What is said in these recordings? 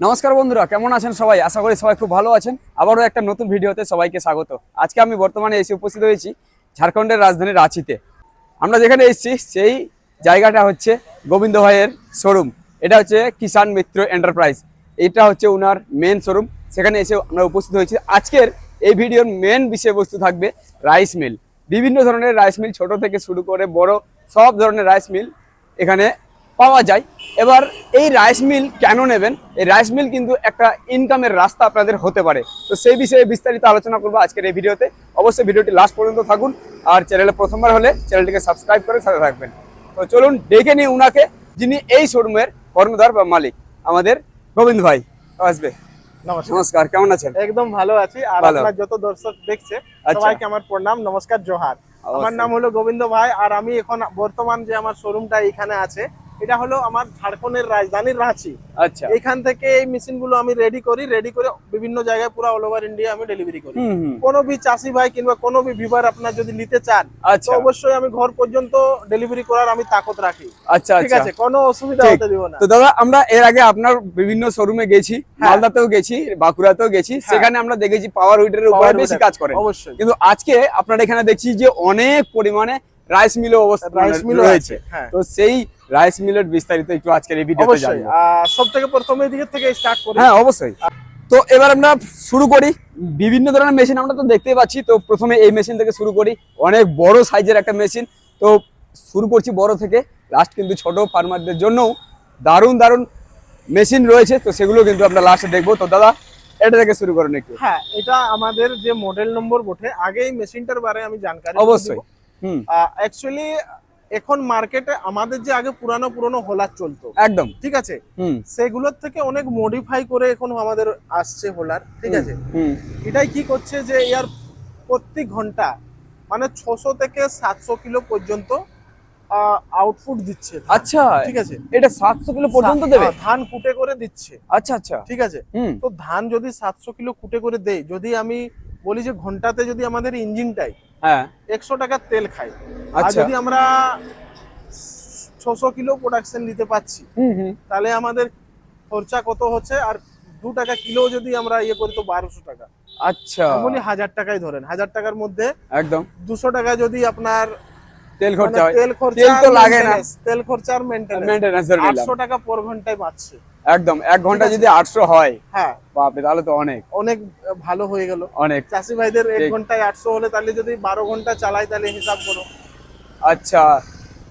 নমস্কার বন্ধুরা, কেমন আছেন সবাই? আশা করি সবাই খুব ভালো আছেন। আবারও একটা নতুন ভিডিওতে সবাইকে স্বাগত। আজকে আমি বর্তমানে এসে উপস্থিত হয়েছি ঝাড়খণ্ডের রাজধানী রাঁচিতে। আমরা যেখানে এসেছি, সেই জায়গাটা হচ্ছে গোবিন্দ ভাইয়ের শোরুম। এটা হচ্ছে কিষাণ মিত্র এন্টারপ্রাইজ। এটা হচ্ছে ওনার মেন শোরুম সেখানে এসে আমরা উপস্থিত হয়েছি। আজকের এই ভিডিওর মেন বিষয়বস্তু থাকবে রাইস মিল বিভিন্ন ধরনের রাইস মিল ছোট থেকে শুরু করে বড়, সব ধরনের রাইস মিল এখানে পাওয়া যায়। এবার এই রাইস মিল কেন নেবেন? এই রাইস মিল কিন্তু একটা ইনকামের রাস্তা আপনাদের হতে পারে। তো সেই বিষয়ে বিস্তারিত আলোচনা করব আজকের এই ভিডিওতে। অবশ্যই ভিডিওটি লাস্ট পর্যন্ত থাকুন আর চ্যানেলে প্রথমবার হলে চ্যানেলটিকে সাবস্ক্রাইব করে সাথে থাকবেন। তো চলুন ডেকে নিই উনাকে যিনি এই শোরুমের কর্ণধার বা মালিক। আমাদের গোবিন্দ ভাই আসবে। নমস্কার। কেমন আছেন? একদম ভালো আছি। আর। আপনার যত দর্শক দেখছে আচ্ছা। সবাইকে আমার প্রণাম নমস্কার জোহার। আমার নাম হলো গোবিন্দ ভাই আর আমি এখন বর্তমান যে আমার শোরুমটা এখানে আছে এটা হলো আমার ঝাড়খণ্ডের রাজধানী রাঁচি। আচ্ছা। এখান থেকে এই মেশিনগুলো আমি রেডি করি রেডি করে বিভিন্ন জায়গায় পুরো অল ওভার ইন্ডিয়া আমি ডেলিভারি করি। কোনো বি চাষি ভাই কিংবা কোনো বি ভিভার আপনার যদি নিতে চান তো আচ্ছা অবশ্যই আমি ঘর পর্যন্ত ডেলিভারি করার আমি তাকত রাখি। আচ্ছা ঠিক আচ্ছা। আছে? কোনো অসুবিধা হতে দিব না। তো দাদা আমরা এর আগে আপনার বিভিন্ন শোরুমে গেছি হ্যাঁ। মালদাতেও গেছি বাঁকুড়াতেও গেছি। সেখানে আমরা দেখেছি পাওয়ার উইডারের উপরে বেশি কাজ করে অবশ্যই। কিন্তু আজকে আপনার এখানে দেখছি যে অনেক পরিমাণে রাইস মিলও অবস্থা রাইস মিল রয়েছে হ্যাঁ। তো সেই রাইস মিলের বিস্তারিত একটু আজকের এই ভিডিওতে জানব। সব থেকে প্রথমে দিকে থেকে স্টার্ট করি। হ্যাঁ অবশ্যই। তো এবার আমরা শুরু করি। বিভিন্ন ধরনের মেশিন আমরা তো দেখতেই পাচ্ছি। তো প্রথমে এই মেশিন থেকে শুরু করি। অনেক বড় সাইজের একটা মেশিন তো শুরু করছি বড় থেকে। লাস্ট কিন্তু ছোট ফার্মারদের জন্যও দারুণ দারুণ মেশিন রয়েছে। তো সেগুলো কিন্তু আমরা লাস্টে দেখব। তো দাদা এটা থেকে শুরু করুন একটু। হ্যাঁ এটা আমাদের যে মডেল নম্বর বটে আগে এই মেশিনটার বারে আমি জানকারি অবশ্যই। অ্যাকচুয়ালি এখন মার্কেটে আমাদের যে আগে পুরানো পুরানো হোলার চলতো একদম। ঠিক আছে? সেগুলোর থেকে অনেক মডিফাই করে এখন আমাদের আসছে হোলার ঠিক আছে? এটাই কি করছে যে ইয়ার প্রতি ঘণ্টা মানে ছশো থেকে সাতশো কিলো পর্যন্ত আউটপুট দিচ্ছে আচ্ছা ঠিক আছে? এটা সাতশো কিলো পর্যন্ত দেবে? হ্যাঁ, ধান কুটে করে দিচ্ছে আচ্ছা আচ্ছা। ঠিক আছে? তো ধান যদি সাতশো কিলো কুটে করে দেয় যদি আমি বলি যে ঘন্টাতে যদি আমাদের ইঞ্জিনটাই হ্যাঁ। একশো টাকার তেল খাই। আর আচ্ছা। যদি আমরা ছশো কিলো প্রোডাকশন নিতে হুম তাহলে আমাদের খরচা কত হচ্ছে? আর দু টাকা কিলো যদি আমরা ইয়ে করি তো বারোশো টাকা। আচ্ছা। বলি হাজার টাকাই ধরেন। হাজার টাকার মধ্যে একদম। দুশো টাকা যদি আপনার তেল মানে খরচা তেল খরচা তেল তো লাগে না। তেল খরচা আর মেনটেন্স মেনটেন্যান্স ধরে নিলাম। আটশো টাকা পর ঘন্টায় পাচ্ছে একদম এক ঘণ্টা যদি আটশো হয় হ্যাঁ। বাপরে তাহলে তো অনেক। অনেক ভালো হয়ে গেল। অনেক। চাষি ভাইদের এক ঘন্টায় আটশো হলে তাহলে যদি বারো ঘণ্টা চালাই তাহলে হিসাব করো। আচ্ছা।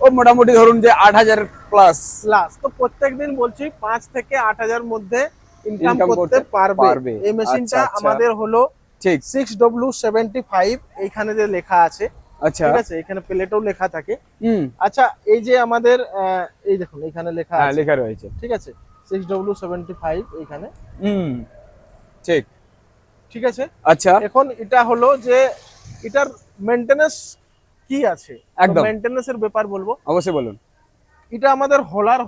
ও মোটামুটি ধরুন যে আট হাজার প্লাস প্লাস তো প্রত্যেকদিন বলছি পাঁচ থেকে আট হাজার মধ্যে ইনকাম করতে পারবে। এই মেশিনটা আচ্ছা, আচ্ছা। আমাদের হলো ঠিক। সিক্স ডব্লিউ সেভেন্টি ফাইভ এইখানে যে লেখা আছে। আচ্ছা। ঠিক আছে? এখানে প্লেটেও লেখা থাকে। হুম। আচ্ছা এই যে আমাদের এই দেখুন এখানে লেখা হ্যাঁ লেখা রয়েছে। ঠিক আছে? সিক্স ডব্লিউ সেভেন্টি ফাইভ এইখানে হুম ঠিক ঠিক আছে? আচ্ছা। এখন এটা হলো যে এটার মেনটেনেন্স কি আছে? একদম। ব্যাপার বলব। অবশ্যই বলুন। এটা আমাদের হোলার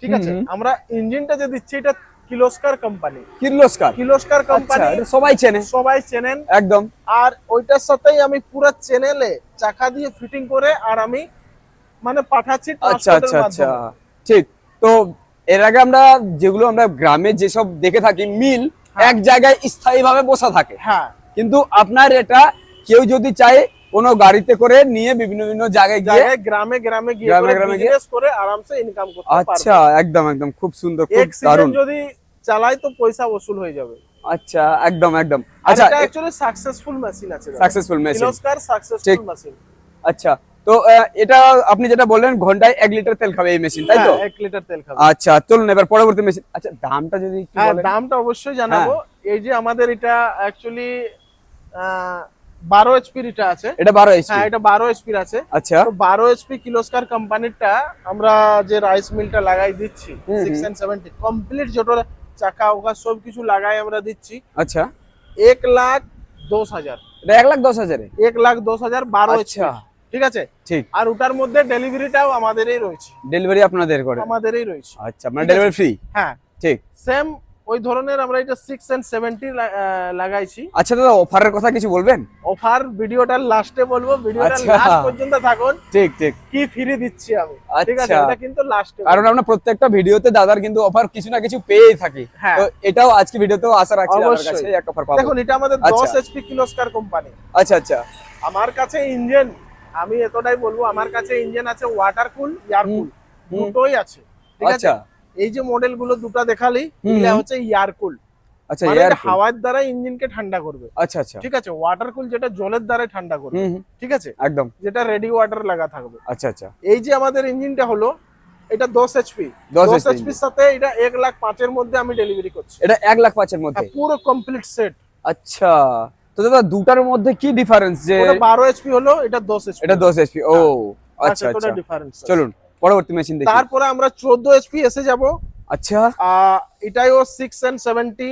ঠিক আছে। আমরা ইঞ্জিনটা যে দিচ্ছি এটা কিলোস্কার কোম্পানি কিলোস্কার আচ্ছা কোম্পানি সবাই চেনে। সবাই চেনেন। একদম। আর ওইটার সাথেই আমি পুরো চ্যানেলে চাকা দিয়ে ফিটিং করে আর আমি মানে পাঠাচ্ছি আচ্ছা আচ্ছা আচ্ছা। ঠিক। তো এর আগে আমরা যেগুলো আমরা গ্রামে যেসব দেখে থাকি মিল হ্যাঁ। এক জায়গায় স্থায়ীভাবে বসা থাকে। হ্যাঁ। কিন্তু আপনার এটা কেউ যদি চায় কোনো গাড়িতে করে নিয়ে বিভিন্ন বিভিন্ন জায়গায় গিয়ে গ্রামে গ্রামে গিয়ে গ্রামে গ্রামে গিয়ে- করে আরামসে ইনকাম করতে আচ্ছা একদম একদম। খুব সুন্দর খুব দারুণ। যদি চালাই তো পয়সা ওসুল হয়ে যাবে। আচ্ছা একদম একদম। আচ্ছা আচ্ছা এটা অ্যাকচুয়ালি সাকসেসফুল মেশিন আছে successful machine Kirloskar successful machine আচ্ছা তো এটা আপনি যেটা বললেন ঘন্টায় এক লিটার তেল খাবে এই মেশিন তাই তো? হ্যাঁ, এক লিটার তেল খাবে। আচ্ছা চলুন এবার পরবর্তী মেশিন আচ্ছা দামটা যদি হ্যাঁ দামটা অবশ্যই জানাব। এই যে আমাদের এটা অ্যাকচুয়ালি বারো এইচপির এটা আছে। এটা বারো এইচপি হ্যাঁ এটা বারো এইচপির আছে। আচ্ছা। তো বারো এইচপি কিলোস্কার কোম্পানিটা আমরা যে রাইস মিলটা লাগাই দিচ্ছি সিক্স। এন্ড সেভেন্টি কমপ্লিট যেটা চাকা ওকা সব কিছু লাগাই আমরা দিচ্ছি। আচ্ছা। এক লাখ দশ হাজার। এটা এক লাখ দশ হাজারে? এক লাখ দশ হাজার বারো আচ্ছা। এইচপি ঠিক আছে? ঠিক। আর ওটার মধ্যে ডেলিভারিটাও আমাদেরই রয়েছে। ডেলিভারি আপনাদের করে? আমাদেরই রয়েছে। আচ্ছা মানে ডেলিভারি ফ্রি? হ্যাঁ। ঠিক। সেম ওই ধরনের আমরা এটা সিক্স এন্ড সেভেন্টি লাগাইছি। আচ্ছা দাদা অফারের কথা কিছু বলবেন? অফার ভিডিওটার লাস্টে বলব ভিডিওটার আচ্ছা। লাস্ট পর্যন্ত থাকুন। ঠিক ঠিক। কি ফ্রি দিচ্ছি আমি? ঠিক আছে আচ্ছা। এটা কিন্তু লাস্টে কারণ আমরা প্রত্যেকটা ভিডিওতে দাদার কিন্তু অফার কিছু না কিছু পেয়েই থাকি। হ্যাঁ। তো এটাও আজকে ভিডিওতেও আশা রাখছি অবশ্যই। কাছে এক অফার পাবো। দেখুন এটা আমাদের আচ্ছা। দশ এইচপি কিলোস্কার কোম্পানি আচ্ছা আচ্ছা। আমার কাছে ইঞ্জিন আমি এতটাই বলব আমার কাছে ইঞ্জিন আছে ওয়াটার কুল এয়ার কুল দুটোই আছে ঠিক আছে? আচ্ছা। এই যে মডেলগুলো দুটো দেখালি হুম। এগুলা হচ্ছে এয়ার কুল আচ্ছা মানে এয়ার হাওয়ার দ্বারা ইঞ্জিনকে ঠান্ডা করবে। আচ্ছা আচ্ছা। ঠিক আছে? ওয়াটার কুল যেটা জলের দ্বারা ঠান্ডা করবে। ঠিক আছে? একদম। যেটা রেডি ওয়াটার লাগা থাকবে। আচ্ছা আচ্ছা। এই যে আমাদের ইঞ্জিনটা হলো এটা দশ এইচপি 10 দশ HP এইচপির সাথে এটা এক লাখ পাঁচের মধ্যে আমি ডেলিভারি করছি। এটা এক লাখ পাঁচের মধ্যে? হ্যাঁ, পুরো কমপ্লিট সেট আচ্ছা। তো দাদা দুটার মধ্যে কি ডিফারেন্স যে বারো এইচপি হলো এটা দশ এইচপি এটা দশ এসপি ও আচ্ছা আচ্ছা। ডিফারেন্স চলুন পরবর্তী মেশিন দেখি। তারপরে আমরা চোদ্দ এইচপি এসে যাব। আচ্ছা। এটাইও সিক্স এন্ড সেভেন্টি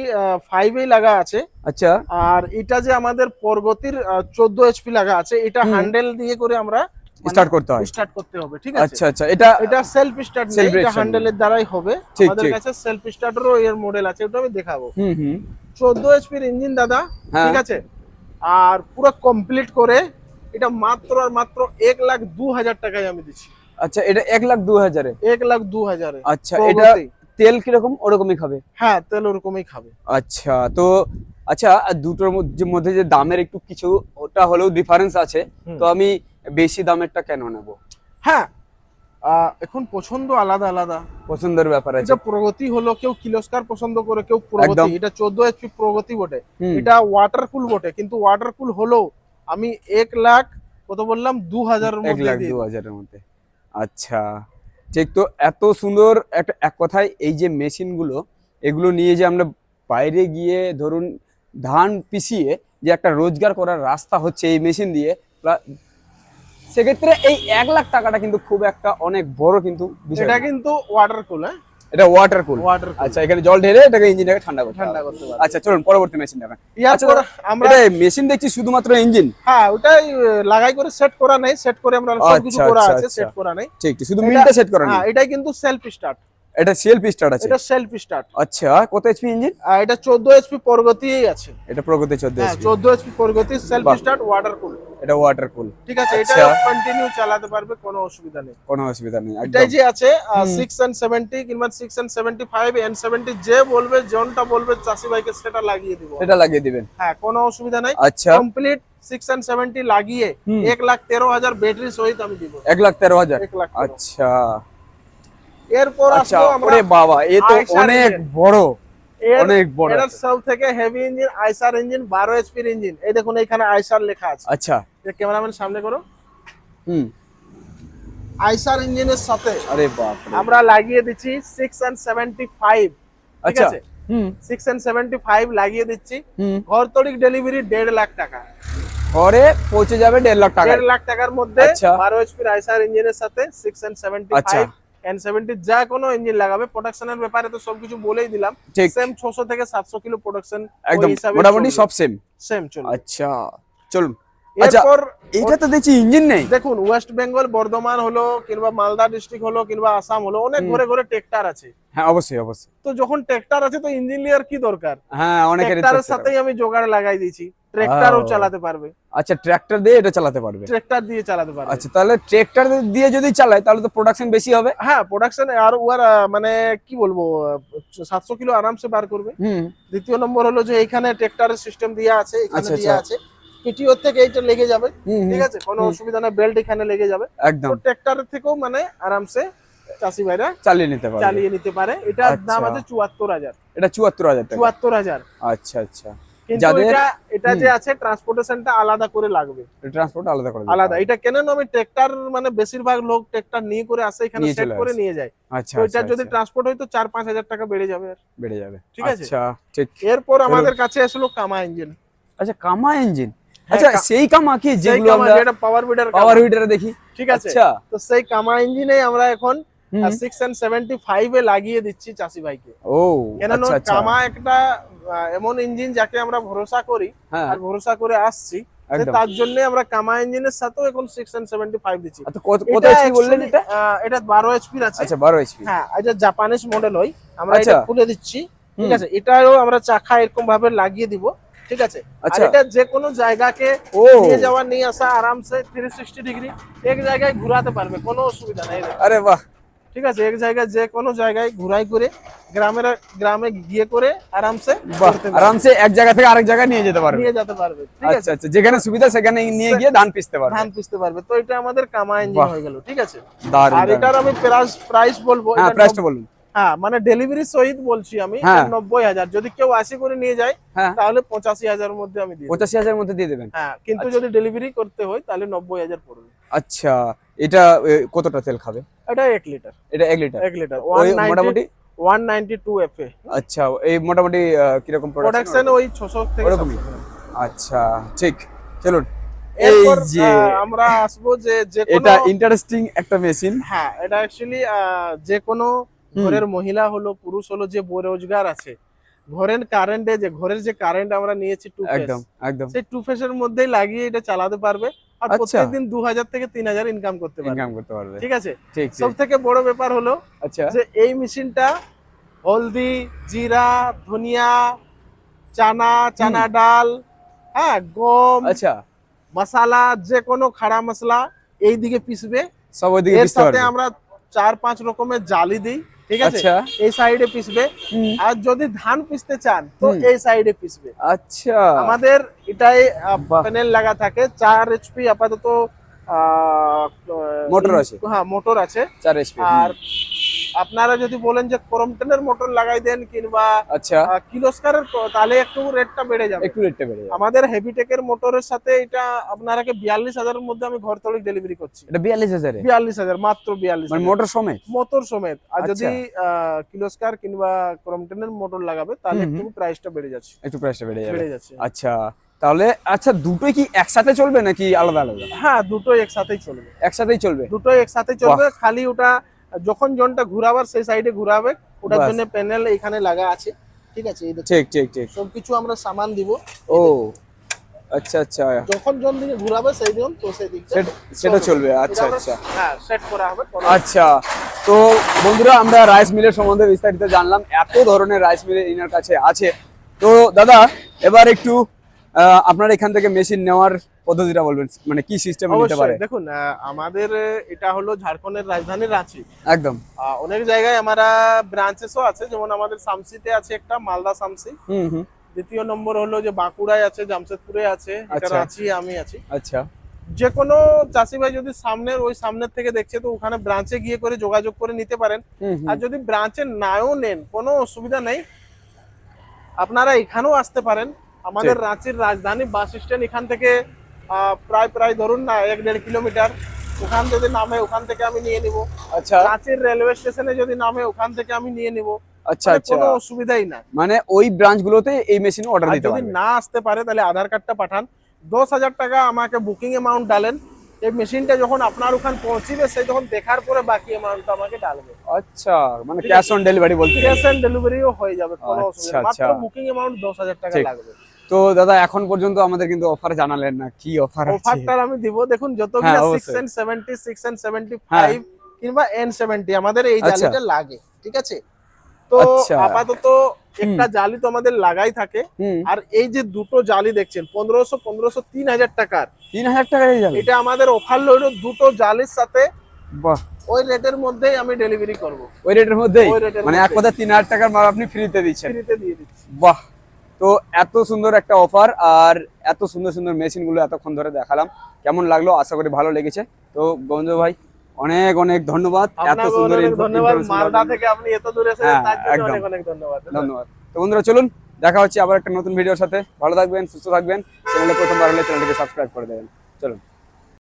ফাইভেই লাগা আছে। আচ্ছা। আর এটা যে আমাদের প্রগতির চোদ্দ এইচপি লাগা আছে এটা হ্যান্ডেল দিয়ে করে আমরা স্টার্ট করতে হয়। স্টার্ট করতে হবে ঠিক আছে? আচ্ছা আচ্ছা এটা এটা সেলফ স্টার্ট এটা হ্যান্ডেলের দ্বারাই হবে। আমাদের কাছে সেলফ স্টার্টারও এর মডেল আছে ওটা আমি দেখাবো। হুম হুম। চোদ্দ এইচপির ইঞ্জিন দাদা। হ্যাঁ। ঠিক আছে? আর পুরো কমপ্লিট করে এটা মাত্র আর মাত্র এক লাখ দু হাজার টাকায় আমি দিচ্ছি। আচ্ছা এটা এক লাখ দু হাজারে? এক লাখ দু হাজারে। আচ্ছা এটা তেল কীরকম? ওরকমই খাবে? হ্যাঁ তেল ওরকমই খাবে। আচ্ছা তো আচ্ছা দুটোর মধ্যে যে দামের একটু কিছু ওটা হলেও ডিফারেন্স আছে। তো আমি বেশি দামেরটা কেন নেব? হ্যাঁ এখন পছন্দ আলাদা আলাদা। পছন্দের ব্যাপার আছে। প্রগতি হলো কেউ কিলোস্কার পছন্দ করে কেউ প্রগতি। এটা চোদ্দ এইচপি প্রগতি বটে। এটা ওয়াটার কুল বটে। কিন্তু ওয়াটার কুল হলেও আমি এক লাখ কত বললাম? দু হাজারের এক লাখ দু হাজারের মধ্যে। আচ্ছা। ঠিক তো এত সুন্দর একটা এক কথায় এই যে মেশিনগুলো এগুলো নিয়ে যে আমরা বাইরে গিয়ে ধরুন ধান পিছিয়ে যে একটা রোজগার করার রাস্তা হচ্ছে এই মেশিন দিয়ে সেক্ষেত্রে এই এক লাখ টাকাটা কিন্তু খুব একটা অনেক বড় কিন্তু এটা কিন্তু ওয়াটার কুল হ্যাঁ? এটা ওয়াটার কুল ওয়াটার আচ্ছা এখানে জল ঢেলে এটাকে ইঞ্জিনটাকে ঠান্ডা করতে ঠান্ডা করতে পারবে আচ্ছা চলুন পরবর্তী মেশিন দেখান আচ্ছা, আমরা এটা মেশিন দেখছি শুধুমাত্র ইঞ্জিন হ্যাঁ ওটাই লাগাই করে সেট করা নাই। সেট করে আমরা সব কিছু আচ্ছা, করা আচ্ছা, আছে আচ্ছা। সেট করা নাই। ঠিক ঠিক শুধু মিলটা সেট করা হ্যাঁ নেই এটাই কিন্তু সেলফ স্টার্ট এটা সেলফ স্টার্ট আছে? এটা সেলফ স্টার্ট আচ্ছা কত এইচপি ইঞ্জিন এটা চোদ্দ এইচপি প্রগতিই আছে। এটা প্রগতি চোদ্দ হ্যাঁ এইচপি চোদ্দ HP Pragati self start water cool এটা ওয়াটার কুল ঠিক আছে এটা আচ্ছা। কন্টিনিউ চালাতে পারবে কোনো অসুবিধা নেই। কোনো অসুবিধা নেই এটাই যে আছে হুম। সিক্স এন্ড সেভেন্টি কিংবা সিক্স এন্ড যে বলবে জনটা বলবে চাষি ভাইকে সেটা লাগিয়ে দিব। এটা লাগিয়ে দিবেন। হ্যাঁ কোনো অসুবিধা নাই। আচ্ছা। কমপ্লিট সিক্স এন্ড সেভেন্টি লাগিয়ে। এক লাখ তেরো হাজার ব্যাটারি সহিত আমি দিব। এক লাখ তেরো হাজার। এক লাখ আচ্ছা। এরপর আচ্ছা আসব আমরা বাবা এ তো অনেক বড় অনেক বড়। এটার সব থেকে heavy engine Eicher engine engine এই দেখুন এখানে আইসার লেখা আছে। আচ্ছা। ক্যামেরাম্যান সামনে করো। হুম। আইসার ইঞ্জিনের সাথে আরে বাপ আমরা লাগিয়ে দিচ্ছি এন্ড আচ্ছা। হুম। এন্ড লাগিয়ে দিচ্ছি। ঘর তরিক ডেলিভারি দেড় লাখ টাকা। ঘরে পৌঁছে যাবে দেড় লাখ টাকা দেড় লাখ টাকার মধ্যে আচ্ছা। বারো এইচপির আইসার ইঞ্জিনের সাথে সিক্স এন্ড সেভেন্টি আচ্ছা। ফাইভ এন সেভেন্টি যা কোনো ইঞ্জিন লাগাবে প্রোডাকশনের ব্যাপারে তো সবকিছু বলেই দিলাম। সেম ছশো থেকে সাতশো কিলো প্রোডাকশন একদম মোটামুটি সব সেম সেম আচ্ছা চলুন। আচ্ছা, এরপর এইটা তো দেখছি ইঞ্জিন নেই। দেখুন ওয়েস্ট বেঙ্গল বর্ধমান হলো কিংবা মালদা ডিস্ট্রিক্ট হলো কিংবা আসাম হলো অনেক ঘরে ঘরে ট্রেক্টার আছে। হ্যাঁ অবশ্যই অবশ্যই। তো যখন ট্রেক্টার আছে তো ইঞ্জিনিয়ার কি দরকার? হ্যাঁ অনেকের ট্রেক্টারের সাথেই আমি জোগাড় লাগাই দিয়েছি। ট্রেক্টারও চালাতে পারবে। আচ্ছা ট্রাক্টর দিয়ে এটা চালাতে পারবে। ট্রেক্টার দিয়ে চালাতে পারবে। আচ্ছা তাহলে ট্রাক্টর দিয়ে যদি চালায় তাহলে তো প্রোডাকশন বেশি হবে? হ্যাঁ প্রোডাকশন আর ওর মানে কি বলব সাতশো কিলো আরামসে বার করবে। দ্বিতীয় নম্বর হলো যে এখানে ট্রেক্টারের সিস্টেম দেওয়া আছে এখানে আচ্ছা, দেওয়া আচ্ছা। আছে। পিটিওর থেকে এইটা লেগে যাবে ঠিক আছে? কোনো অসুবিধা না বেল্ট এখানে লেগে যাবে। একদম। তো থেকেও মানে আরামসে চাষি ভাইরা চালিয়ে নিতে পারবে। চালিয়ে নিতে পারে। এটার দাম আচ্ছা। আছে চুয়াত্তর হাজার। এটা চুয়াত্তর হাজার চুয়াত্তর হাজার। আচ্ছা আচ্ছা। যাদের- এটা যে আছে ট্রান্সপোর্টেশনটা আলাদা করে লাগবে। ট্রান্সপোর্ট আলাদা করে আলাদা। এটা কেন আমি ট্রেক্টর মানে বেশিরভাগ লোক ট্রেক্টর নিয়ে করে আসে এখানে সেট করে নিয়ে যায়। আচ্ছা আচ্ছা এটা যদি আচ্ছা, ট্রান্সপোর্ট হয় তো চার পাঁচ হাজার টাকা বেড়ে যাবে আর। বেড়ে যাবে। ঠিক আছে? আচ্ছা ঠিক। এরপর আমাদের কাছে আসলো কামা ইঞ্জিন আচ্ছা কামা ইঞ্জিন হ্যাঁ, আচ্ছা সেই কামা কি? যেগুলো আমরা যেটা পাওয়ার বিডার পাওয়ার উইডারে দেখি। ঠিক আছে? আচ্ছা। তো সেই কামা ইঞ্জিনে আমরা এখন হুম, সিক্স এন্ড সেভেন্টি ফাইভ এ লাগিয়ে দিচ্ছি চাষি ভাইকে। ও কেন আচ্ছা আচ্ছা। কামা একটা এমন ইঞ্জিন যাকে আমরা ভরসা করি হ্যাঁ। আর ভরসা করে আসছি তার জন্য আমরা কামা ইঞ্জিনের সাথেও এখন সিক্স এন্ড সেভেন্টি ফাইভ দিচ্ছি। আচ্ছা কত এইচপি বললেন এটা? এটা বারো এইচপির আছে। আচ্ছা বারো এইচপি হ্যাঁ এটা জাপানিজ মডেল হয় আমরা আচ্ছা। এটা খুলে দিচ্ছি ঠিক আছে? এটাও আমরা চাকা এরকম ভাবে লাগিয়ে দিব ঠিক আছে? আচ্ছা। এটা যে কোনো জায়গাকে নিয়ে যাওয়া নিয়ে আসা আরামসে থ্রি সিক্সটি ডিগ্রি এক জায়গায় ঘুরাতে পারবে কোনো অসুবিধা নেই। আরে বাহ। ঠিক আছে? এক জায়গায় যে কোনো জায়গায় ঘুরাই করে গ্রামের গ্রামে গিয়ে করে আরামসে। আরামসে এক জায়গা থেকে আরেক জায়গায় নিয়ে যেতে পারবে। নিয়ে যেতে পারবে ঠিক আছে? আচ্ছা আচ্ছা যেখানে সুবিধা সেখানে নিয়ে গিয়ে ধান পিসতে পারবে। ধান পিসতে পারবে। তো এটা আমাদের কামা ইঞ্জিন হয়ে গেল ঠিক আছে? আর এটার আমি প্রাইস প্রাইস বলব। হ্যাঁ প্রাইসটা বলুন। হ্যাঁ মানে ডেলিভারি সহিত বলছি আমি হ্যাঁ। নব্বই হাজার। যদি কেউ আশি করে নিয়ে যায় হ্যাঁ। তাহলে পঁচাশি হাজারের মধ্যে আমি দিই পঁচাশি হাজারের মধ্যে দিয়ে দেবেন? হ্যাঁ কিন্তু আচ্ছা। যদি ডেলিভারি করতে হয় তাহলে নব্বই হাজার পড়বে। আচ্ছা এটা কতটা তেল খাবে? এটা এক লিটার। এটা এক লিটার? এক লিটার। মোটামুটি? One ninety two F A আচ্ছা এই মোটামুটি কীরকম প্রোডাকশন ওই ছশো থেকে ওরকমই? আচ্ছা ঠিক। চলুন এই যে আমরা আসব যে যে এটা ইন্টারেস্টিং একটা মেশিন হ্যাঁ এটা অ্যাকচুয়ালি যে কোনো। ঘরের মহিলা হলো পুরুষ হলো যে বেরোজগার আছে। ঘরের কারেন্টে যে ঘরের যে কারেন্ট আমরা নিয়েছি টু একদম একদম। সেই টু ফেসের মধ্যেই লাগিয়ে এটা চালাতে পারবে আর আচ্ছা। প্রত্যেকদিন দু হাজার থেকে তিন হাজার ইনকাম করতে পারবে। ইনকাম করতে পারবে। ঠিক আছে? বড় ব্যাপার হলো আচ্ছা। যে এই মেশিনটা হলদি জিরা ধনিয়া চানা চানা ডাল হ্যাঁ গম আচ্ছা। মশালা যে কোনো খাড়া মশলা এই দিকে পিসবে সব পিসতে সাথে পারবে। আমরা চার পাঁচ রকমের জালি দিই। ঠিক আছে? আচ্ছা। এই সাইডে পিসবে। আর যদি ধান পিসতে চান তো। এই সাইডে পিসবে। আচ্ছা। আমাদের এটাই। প্যানেল লাগা থাকে। চার এইচপি আপাতত আহ, মোটর আছে। হ্যাঁ মোটর আছে। চার এইচপি আর আপনারা যদি বলেন যে ক্রমটনের মোটর লাগাই দেন কিংবা আচ্ছা। আহ, কিলোস্কারের তাহলে একটু রেটটা বেড়ে যাবে। একটু রেটটা বেড়ে যাবে। আমাদের হেভিটেকের মোটরের সাথে এটা আপনারাকে বিয়াল্লিশ হাজারের মধ্যে আমি ঘর তলিক ডেলিভারি করছি। এটা বিয়াল্লিশ হাজারে? বিয়াল্লিশ হাজার মাত্র বিয়াল্লিশ মানে মোটর সমেত? মোটর সমেত। আর আচ্ছা। যদি কিলোস্কার কিংবা ক্রমটনের মোটর লাগাবে তাহলে একটু প্রাইসটা বেড়ে যাচ্ছে। একটু প্রাইসটা বেড়ে যাবে। বেড়ে যাচ্ছে। আচ্ছা তাহলে আচ্ছা দুটোই কি একসাথে চলবে নাকি আলাদা আলাদা? হ্যাঁ দুটোই একসাথেই চলবে। একসাথেই চলবে? দুটোই একসাথে চলবে খালি ওটা যখন জনটা ঘুরাবার সেই সাইডে ঘুরাবে ওটার জন্য প্যানেল এখানে লাগা আছে। ঠিক আছে এই ঠিক ঠিক ঠিক। সবকিছু আমরা সামান দিব। ও আচ্ছা আচ্ছা। যখন জন দিকে ঘুরাবে সেই দিন তো সেই দিক সেট- সেটা চলবে। আচ্ছা আচ্ছা। হ্যাঁ সেট করা হবে। আচ্ছা। তো বন্ধুরা আমরা রাইস মিলের সম্বন্ধে বিস্তারিত জানলাম। এত ধরনের রাইস মিল ইনার কাছে আছে। তো দাদা এবার একটু আপনার এখান থেকে মেশিন নেওয়ার পদ্ধতিটা বলবেন মানে কি সিস্টেম নিতে পারে? দেখুন আমাদের এটা হলো ঝাড়খণ্ডের রাজধানী রাঁচি। একদম। অনেক জায়গায় আমরা ব্রাঞ্চেসও আছে যেমন আমাদের সামসিতে আছে একটা মালদা সামসি হুম হুম। দ্বিতীয় নম্বর হলো যে বাঁকুড়ায় আছে জামশেদপুরে আছে এটা আচ্ছা। রাঁচি আমি আছি। আচ্ছা। যে কোনো চাষি ভাই যদি সামনের ওই সামনের থেকে দেখছে তো ওখানে ব্রাঞ্চে গিয়ে করে যোগাযোগ করে নিতে পারেন। আর যদি ব্রাঞ্চে নাও নেন কোনো অসুবিধা নেই। আপনারা এখানেও আসতে পারেন। আমাদের রাঁচির রাজধানী বাস স্ট্যান্ড এখান থেকে প্রায় প্রায় ধরুন না এক দেড় কিলোমিটার। ওখান যদি নামে ওখান থেকে আমি নিয়ে নিব। আচ্ছা। রাঁচির রেলওয়ে স্টেশনে যদি নামে ওখান থেকে আমি নিয়ে নিব। আচ্ছা মানে আচ্ছা। কোনো অসুবিধাই না। মানে ওই ব্রাঞ্চ গুলোতে এই মেশিন অর্ডার দিতে যদি না আসতে পারে তাহলে আধার কার্ডটা পাঠান। দশ হাজার টাকা আমাকে বুকিং অ্যামাউন্ট ডালেন। এই মেশিনটা যখন আপনার ওখানে পৌঁছিবে সে যখন দেখার পরে বাকি অ্যামাউন্টটা আমাকে ডালবে। আচ্ছা মানে ক্যাশ অন ডেলিভারি বলতে। ক্যাশ অন ডেলিভারিও হয়ে যাবে কোনো আচ্ছা, অসুবিধা মাত্র আচ্ছা। বুকিং অ্যামাউন্ট দশ হাজার টাকা লাগবে। তো দাদা এখন পর্যন্ত আমাদের কিন্তু অফার জানালেন না কি অফার আছে? অফারটা আমি দিব। দেখুন যতগুলো হ্যাঁ, six and seventy six and seventy হ্যাঁ। ফাইভ কিংবা এন সেভেন্টি আমাদের এই আচ্ছা। জালিটা লাগে ঠিক আছে? তো আচ্ছা। আপাতত একটা জালি তো আমাদের লাগাই থাকে। আর এই যে দুটো জালি দেখছেন পনেরোশো পনেরোশো তিন হাজার টাকার। তিন হাজার টাকা এটা আমাদের অফার রইল দুটো জালির সাথে। বাহ। ওই রেটের মধ্যেই আমি ডেলিভারি করব। ওই রেটের মধ্যেই? মানে এক কথা তিন হাজার টাকার মাল আপনি ফ্রিতে দিচ্ছেন। ফ্রিতে দিয়ে দিচ্ছি। বাহ। তো এত সুন্দর একটা অফার আর এত সুন্দর সুন্দর মেশিনগুলো এতক্ষণ ধরে দেখালাম। কেমন লাগল? আশা করি ভালো লেগেছে। তো গঞ্জ ভাই অনেক অনেক ধন্যবাদ। এত সুন্দর হ্যাঁ, ধন্যবাদ। তো বন্ধুরা চলুন দেখা হচ্ছে আবার একটা নতুন ভিডিওর সাথে। ভালো থাকবেন সুস্থ থাকবেন। চ্যানেলে প্রথমবার হলে চ্যানেলটিকে সাবস্ক্রাইব করে দেবেন। চলুন।